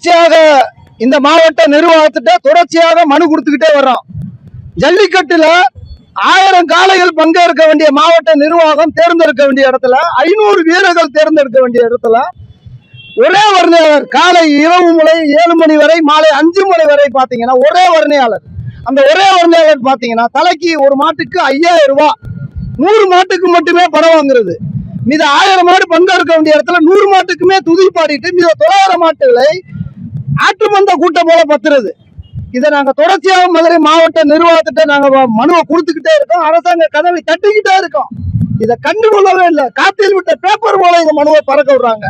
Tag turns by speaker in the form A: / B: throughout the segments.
A: தொடர்ச்சியாக இந்த மாவட்ட நிர்வாகத்திட்ட தொடர்ச்சியாக மனு கொடுத்துக்கிட்டே வர்றோம். ஜல்லிக்கட்டுல ஆயிரம் காளைகள் பங்கேற்க வேண்டிய மாவட்ட நிர்வாகம் தேர்ந்தெடுக்க வேண்டிய இடத்துல ஐநூறு வீரர்கள் தேர்ந்தெடுக்க வேண்டிய இடத்துல ஒரே வர்ணையாளர் காலை இரவு முறை ஏழு மணி வரை மாலை அஞ்சு மணி வரை பார்த்தீங்கன்னா ஒரே வர்ணையாளர். அந்த ஒரே வர்ணையாளர் பார்த்தீங்கன்னா தலைக்கு ஒரு மாட்டுக்கு ஐயாயிரம் ரூபாய் நூறு மாட்டுக்கு மட்டுமே பணம் வாங்குறது. மீது ஆயிரம் மாடு பங்கேற்க வேண்டிய இடத்துல நூறு மாட்டுக்குமே துதி பாடிட்டு மீத தொள்ளாயிரம் மாட்டுகளை ஆற்றுமந்த மந்த கூட்டம் போல பத்துறது. இதை நாங்கள் தொடர்ச்சியாக மதுரை மாவட்ட நிர்வாகத்திட்ட நாங்கள் மனுவை கொடுத்துக்கிட்டே இருக்கோம். அரசாங்க கதவை தட்டிக்கிட்டே இருக்கோம். இதை கண்டுகொள்ளவே இல்லை. காத்தில் விட்ட பேப்பர் போல எங்கள் மனுவை பறக்க விடுறாங்க.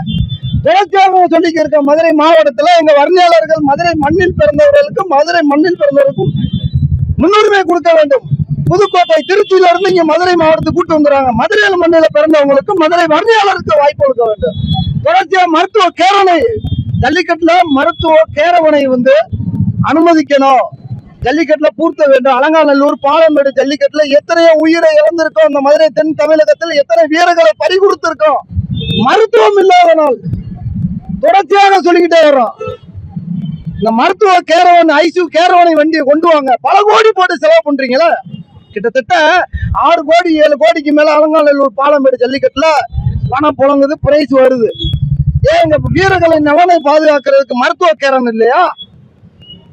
A: தொடர்ச்சியாக சொல்லிக்க இருக்க மதுரை மாவட்டத்தில் எங்கள் வர்ணியாளர்கள் மதுரை மண்ணில் பிறந்தவர்களுக்கும் மதுரை மண்ணில் பிறந்தவர்களுக்கும் முன்னுரிமை கொடுக்க வேண்டும். புதுக்கோட்டை திருச்சியில இருந்து இங்க மதுரை மாவட்டத்துக்கு கூட்டு வந்துடுறாங்க. மதுரையில் மண்ணில பிறந்தவங்களுக்கு மதுரை வர்ணியாளருக்கு வாய்ப்பு கொடுக்க வேண்டும். தொடர்ச்சியா மருத்துவ கேரளை ஜல்லிக்கட்டுல மருத்துவ கேரவனை வந்து அனுமதிக்கணும். ஜல்லிக்கட்டுல பூர்த்த வேண்டும். அலங்காநல்லூர் பாலமேடு ஜல்லிக்கட்டுல எத்தனையோ உயிரை இழந்திருக்கோம். இந்த மதுரை தென் தமிழகத்தில் எத்தனை வீரர்களை பறி கொடுத்திருக்கோம். மருத்துவம் இல்லாதனால் தொடர்ச்சியாக சொல்லிக்கிட்டே வர்றோம். இந்த மருத்துவ கேரவன் ஐசியூ கேரவனை வண்டியை கொண்டு வாங்க. பல கோடி போட்டு செலவு பண்றீங்களா. கிட்டத்தட்ட ஆறு கோடி ஏழு கோடிக்கு மேல அலங்காநல்லூர் பாலமேடு ஜல்லிக்கட்டுல பணம் புழங்குது பிரைஸ் வருது. ஏன் இந்த வீரர்களின் நலனை பாதுகாக்கிறதுக்கு மருத்துவ கேரன் இல்லையா?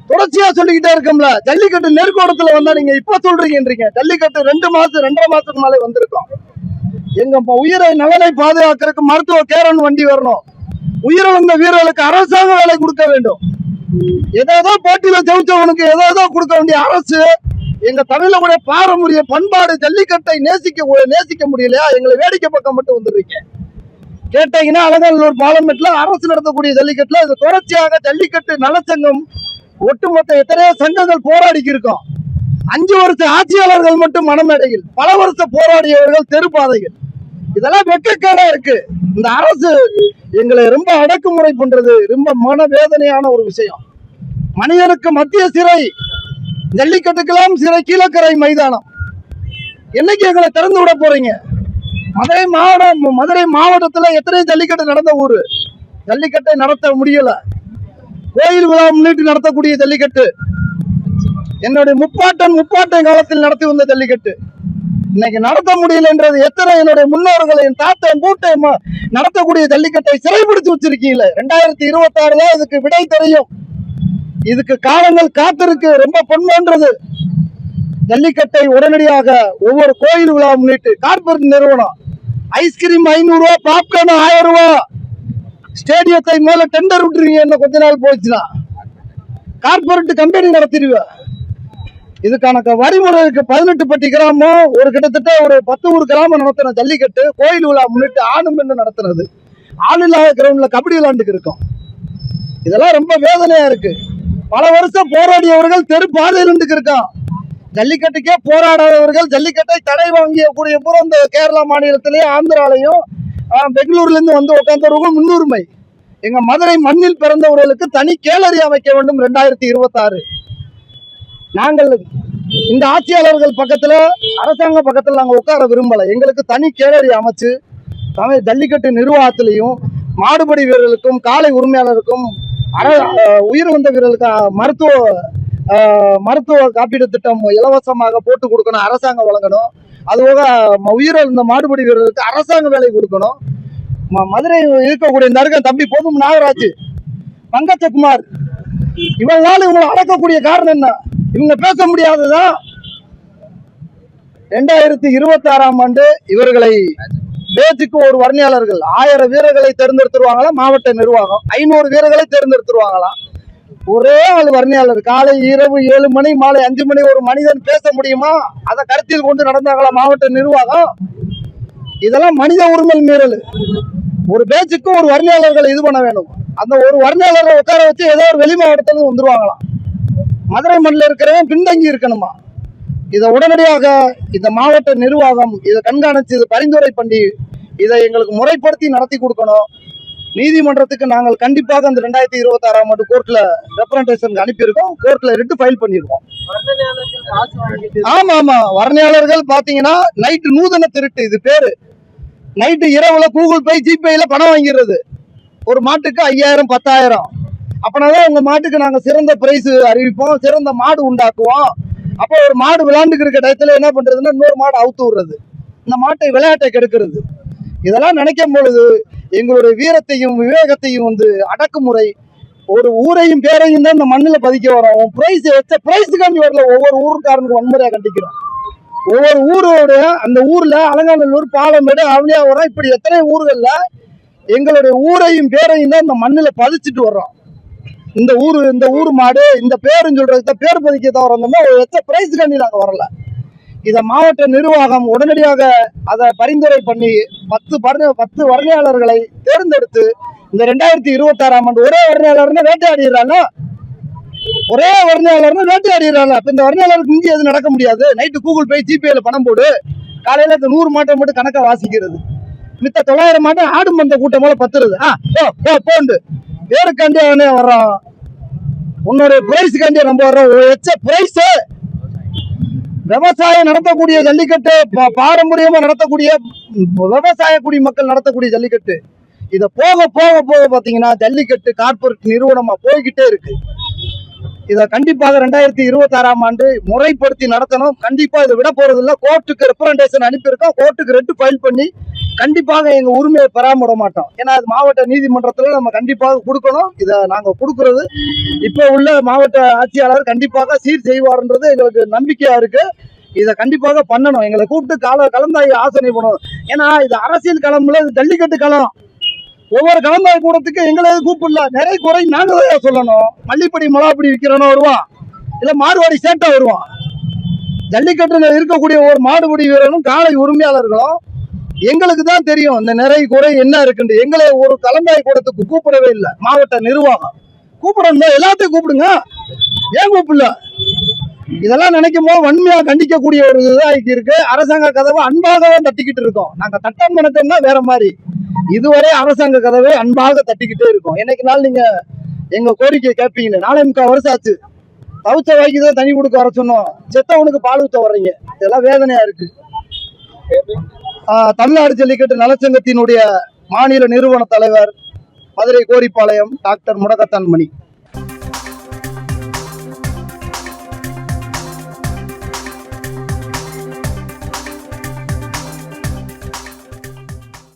A: தொடர்ச்சியா சொல்லிக்கிட்டே இருக்கோம்ல. ஜல்லிக்கட்டு நெருக்கோடத்துல வந்தா நீங்க இப்ப சொல்றீங்கன்றீங்க. ஜல்லிக்கட்டு ரெண்டு மாசம் ரெண்டரை மாசத்துக்கு மேலே வந்திருக்கோம். எங்க உயிரை நலனை பாதுகாக்கிறதுக்கு மருத்துவ கேரன் வண்டி வரணும். உயிரிழந்த வீரர்களுக்கு அரசாங்க வேலை கொடுக்க வேண்டும். ஏதாவது போட்டியில ஜெயிச்சவனுக்கு ஏதோ கொடுக்க வேண்டிய அரசு எங்க தமிழனுடைய பாரம்பரிய பண்பாடு ஜல்லிக்கட்டை நேசிக்க நேசிக்க முடியலையா? எங்களை வேடிக்கை பக்கம் மட்டும் வந்துடுறீங்க. கேட்டீங்கன்னா அலங்காநல்லூர் பாலமெட்ல அரசு நடத்தக்கூடிய ஜல்லிக்கட்டுல இது தொடர்ச்சியாக ஜல்லிக்கட்டு நலச்சங்கம் ஒட்டுமொத்த எத்தனையோ சங்கங்கள் போராடிக்கு இருக்கோம். அஞ்சு வருஷ ஆட்சியாளர்கள் மட்டும் மனமேடையில் பல வருஷம் போராடியவர்கள் தெருப்பாதைகள் இதெல்லாம் வெட்கக்கேடா இருக்கு. இந்த அரசு எங்களை ரொம்ப அடக்குமுறை பண்றது ரொம்ப மனவேதனையான ஒரு விஷயம். மனிதனுக்கு மத்திய சிறை ஜல்லிக்கட்டுக்கெல்லாம் சிறை கீழக்கரை மைதானம். என்னைக்கு எங்களை திறந்து விட போறீங்க? மதுரை மாவட்டம் மதுரை மாவட்டத்துல எத்தனை ஜல்லிக்கட்டு நடந்த ஊரு? ஜல்லிக்கட்டை நடத்த முடியல. கோயில் விழா முன்னிட்டு நடத்தக்கூடிய ஜல்லிக்கட்டு. என்னுடைய முப்பாட்டன் முப்பாட்டன் காலத்தில் நடத்தி வந்த ஜல்லிக்கட்டு. இன்னைக்கு நடத்த முடியலன்றது எத்தனை என்னுடைய முன்னோர்கள் என் தாத்தன் மூட்டை ம- நடத்தக்கூடிய ஜல்லிக்கட்டை சிறைபிடிச்சு வச்சிருக்கீங்கள. ரெண்டாயிரத்தி இருபத்தி ஆறுல இதுக்கு விடை தெரியும். இதுக்கு காலங்கள் காத்திருக்கு ரொம்ப பொன்மன்றது ஜல்லிக்கட்டை உடனடியாக ஒவ்வொரு கோயில் விழா முன்னிட்டு கார்பரேட் நிறுவனம் ஐஸ்கிரீம் ஐநூறு ரூபா பாப்கார்ன் ஆயிரம் ரூபா ஸ்டேடியத்தை மேல டெண்டர் விட்டுருவீங்க இன்னும் கொஞ்ச நாள் போச்சுன்னா. கார்பரேட் கம்பெனி நடத்திடுவேன் இதுக்கான க- பதினெட்டு பட்டி கிராமம். ஒரு கிட்டத்தட்ட ஒரு பத்து ஒரு கிராமம் நடத்தின ஜல்லிக்கட்டு கோயில் விழா முன்னிட்டு ஆணும் பெண்ணு நடத்தினது. ஆள் இல்லாத கிரவுண்ட்ல கபடி விளாண்டுக்கு இருக்கோம். இதெல்லாம் ரொம்ப வேதனையா இருக்கு. பல வருஷம் போராடியவர்கள் தெரு பாதையில் இருந்துக்கு இருக்கான். ஜல்லிக்கட்டுக்கே போராடாதவர்கள் ஜல்லிக்கட்டை தடை வாங்கிய கூடிய பூரா இந்த கேரளா மாநிலத்திலேயும் ஆந்திராலையும் ஆஹ், பெங்களூர்ல இருந்து வந்து உட்கார்ந்தவர்கள் முன்னுரிமை. எங்க மதுரை மண்ணில் பிறந்தவர்களுக்கு தனி கேலரி அமைக்க வேண்டும் ரெண்டாயிரத்தி இருபத்தாறு. நாங்கள் இந்த ஆட்சியாளர்கள் பக்கத்துல அரசாங்க பக்கத்துல நாங்க உட்கார விரும்பல. எங்களுக்கு தனி கேலரி அமைச்சு தமிழ் ஜல்லிக்கட்டு நிர்வாகத்திலையும் மாடுபடி வீரர்களுக்கும் காலை உரிமையாளருக்கும் அர உயிர் வந்த வீரர்களுக்கு மருத்துவ மருத்துவ காப்பீடு திட்டம் இலவசமாக போட்டு கொடுக்கணும் அரசாங்கம் வழங்கணும். அதுபோக ம- உயிரிழந்த மாடுபடி வீரர்களுக்கு அரசாங்க வேலை கொடுக்கணும். ம- மதுரை இருக்கக்கூடிய இந்த இருக்க தம்பி போதும் நாகராஜ் பங்கஜகுமார் இவங்களால இவங்களை அடக்கக்கூடிய காரணம் என்ன? இவங்க பேச முடியாததான் ரெண்டாயிரத்தி இருபத்தி ஆறாம் ஆண்டு இவர்களை பேச்சுக்கு ஒரு வர்ணியாளர்கள் ஆயிரம் வீரர்களை தேர்ந்தெடுத்துருவாங்களா? மாவட்ட நிர்வாகம் ஐநூறு வீரர்களை தேர்ந்தெடுத்துருவாங்களாம் ஒரே ஆள் வர்ணையாளர். காலை இரவு ஏழு மணி மாலை அஞ்சு மணி ஒரு மனிதன் பேச முடியுமா? அதை கருத்தில் கொண்டு நடந்தாங்களா மாவட்ட நிர்வாகம்? இதெல்லாம் மனித உரிமை மீறல். ஒரு பேச்சுக்கு ஒரு வர்ணையாளர்களை இது பண்ண வேணும். அந்த ஒரு வர்ணியாளரை உட்கார வச்சு ஏதோ ஒரு வெளி மாவட்டத்துல வந்துருவாங்களாம். மதுரை மண்ணில் இருக்கிறவன் பின்தங்கி இருக்கணுமா? இதை உடனடியாக இந்த மாவட்ட நிர்வாகம் இதை கண்காணித்து இதை பரிந்துரை பண்ணி இதை எங்களுக்கு முறைப்படுத்தி நடத்தி கொடுக்கணும். நீதிமன்றத்துக்கு நாங்கள் கண்டிப்பாக அந்த ரெண்டாயிரத்தி இருபத்தி ஆறாம் ஆண்டு கோர்ட்ல ரெப்ரண்டேஷன் அனுப்பியிருக்கோம். கோர்ட்ல ரிட்டு ஃபைல் பண்ணியிருக்கோம். ஆமா ஆமா. வர்ணையாளர்கள் பாத்தீங்கன்னா நைட்டு நூதன திருட்டு இது பேரு. நைட்டு இரவுல கூகுள் பே ஜிபேல பணம் வாங்கிடுறது. ஒரு மாட்டுக்கு ஐயாயிரம் பத்தாயிரம். அப்படின்னா உங்க மாட்டுக்கு நாங்க சிறந்த பிரைஸ் அறிவிப்போம் சிறந்த மாடு உண்டாக்குவோம். அப்போ ஒரு மாடு விளையாண்டுக்கு இருக்க டயத்துல என்ன பண்றதுன்னா இன்னொரு மாடு அவுத்து விடுறது. இந்த மாட்டை விளையாட்டை கெடுக்கிறது. இதெல்லாம் நினைக்கும் பொழுது எங்களுடைய வீரத்தையும் விவேகத்தையும் வந்து அடக்குமுறை. ஒரு ஊரையும் பேரையும் தான் இந்த மண்ணில் பதிக்க வரோம். பிரைஸ் வச்ச பிரைஸுக்காண்டி வரல. ஒவ்வொரு ஊருக்காரனுக்கு வன்முறையாக கண்டிக்கிறோம் ஒவ்வொரு ஊரோட அந்த ஊரில் அலங்காநல்லூர் பாலமேடு அவனியாவரம் இப்படி எத்தனை ஊர்களில் எங்களுடைய ஊரையும் பேரையும் தான் இந்த மண்ணில் பதிச்சுட்டு வர்றோம். இந்த ஊர் இந்த ஊர் மாடு இந்த பேருன்னு சொல்றது பேர் பதிக்க தவிர வந்தோம்னா ஒரு எச்ச பிரைஸ் கண்டி நாங்கள் வரல. இதை மாவட்ட நிர்வாகம் உடனடியாக அதை பரிந்துரை பண்ணி பத்து பர்ண பத்து வர்ணையாளர்களை தேர்ந்தெடுத்து இந்த ரெண்டாயிரத்தி இருபத்தாறாம் ஆண்டு ஒரே வருணையாளர்னு வேட்டையாடிடுறாங்க ஒரே வருணையாளர்னு வேட்டையாடிடுறாங்க இப்போ இந்த வருணையாளருக்கு இங்கே எதுவும் நடக்க முடியாது. நைட்டு கூகுள் பே ஜிபேல பணம் போடு. காலையில் இந்த நூறு மாட்டை மட்டும் கணக்கை வாசிக்கிறது. மித்த தொள்ளாயிரம் மாட்டை ஆடு மந்த கூட்டம் போல பத்துறது. ஆ போ போ போண்டு. பேருக்காண்டி வர்றோம் உன்னோட உன்னுடைய பிரைஸுக்காண்டி நம்ம வர்றோம். ஒரு எச்ச பிரைஸு விவசாயம் நடத்தக்கூடிய ஜல்லிக்கட்டு பா- பாரம்பரியமா நடத்தக்கூடிய விவசாய குடிமக்கள் நடத்தக்கூடிய ஜல்லிக்கட்டு. இத போக போக போக பாத்தீங்கன்னா ஜல்லிக்கட்டு கார்பரேட் நிறுவனமா போய்கிட்டே இருக்கு. இத கண்டிப்பாக ரெண்டாயிரத்தி இருபத்தி ஆறாம் ஆண்டு முறைப்படுத்தி நடத்தணும். கண்டிப்பா இதை விட போறது இல்ல கோர்ட்டுக்கு ரெப்ரண்டேஷன் அனுப்பியிருக்கோம். கோர்ட்டுக்கு ரெட்டு ஃபைல் பண்ணி கண்டிப்பாக எங்க உரிமையை பெறாம விட மாட்டோம். ஏன்னா அது மாவட்ட நீதிமன்றத்துல நம்ம கண்டிப்பாக கொடுக்கணும். இதை நாங்க கொடுக்கறது. இப்ப உள்ள மாவட்ட ஆட்சியாளர் கண்டிப்பாக சீர் செய்வார்ன்றது எங்களுக்கு நம்பிக்கையா இருக்கு. இதை கண்டிப்பாக பண்ணணும். எங்களை கூப்பிட்டு கால கலந்தாய் ஆசனை பண்ணணும். ஏன்னா இது அரசியல் களம்ல இது ஜல்லிக்கட்டு களம். ஒவ்வொரு கலந்தாய் கூடத்துக்கு எங்களை கூப்பிடல. நிறைய குறை நாங்க தான் சொல்லணும்? மல்லிப்படி மலாப்படி விற்கிறவனும் வருவான்? இல்ல மாடுவாடி சேட்டா வருவான்? ஜல்லிக்கட்டுல இருக்கக்கூடிய ஒரு மாடுபடி வீரனும் காளை உரிமையாளர்களும் எங்களுக்கு தான் தெரியும் இந்த நிறை குறை என்ன இருக்குன்னு. எங்களை ஒரு கலந்தாய் கூடத்துக்கு கூப்பிடவே இல்லை. மாவட்ட நிர்வாகம். கூப்பிடணும்? எல்லாத்தையும் கூப்பிடுங்க. ஏன் கூப்பிடல? இதெல்லாம் நினைக்கும் போது வன்மையாக கண்டிக்கக்கூடிய ஒரு இதாக இருக்கு. அரசாங்க கதவை அன்பாக தான் தட்டிக்கிட்டு இருக்கோம். நாங்கள் தட்டம் நினைத்தோம்னா வேற மாதிரி. இதுவரை அரசாங்க கதவை அன்பாக தட்டிக்கிட்டே இருக்கோம். என்னைக்கு நாள் நீங்க எங்க கோரிக்கை கேட்பீங்க நாளை முக்கால் வருஷம் ஆச்சு. தவிச்ச வாய்க்கு தான் தண்ணி கொடுக்க வர சொன்னோம். செத்தவனுக்கு பால் ஊத்த வர்றீங்க. இதெல்லாம் வேதனையா இருக்கு. தமிழ்நாடு ஜல்லிக்கட்டு நலச்சங்கத்தினுடைய மாநில நிறுவன தலைவர் மதுரை கோரிப்பாளையம் டாக்டர் முடக்கத்தான் மணி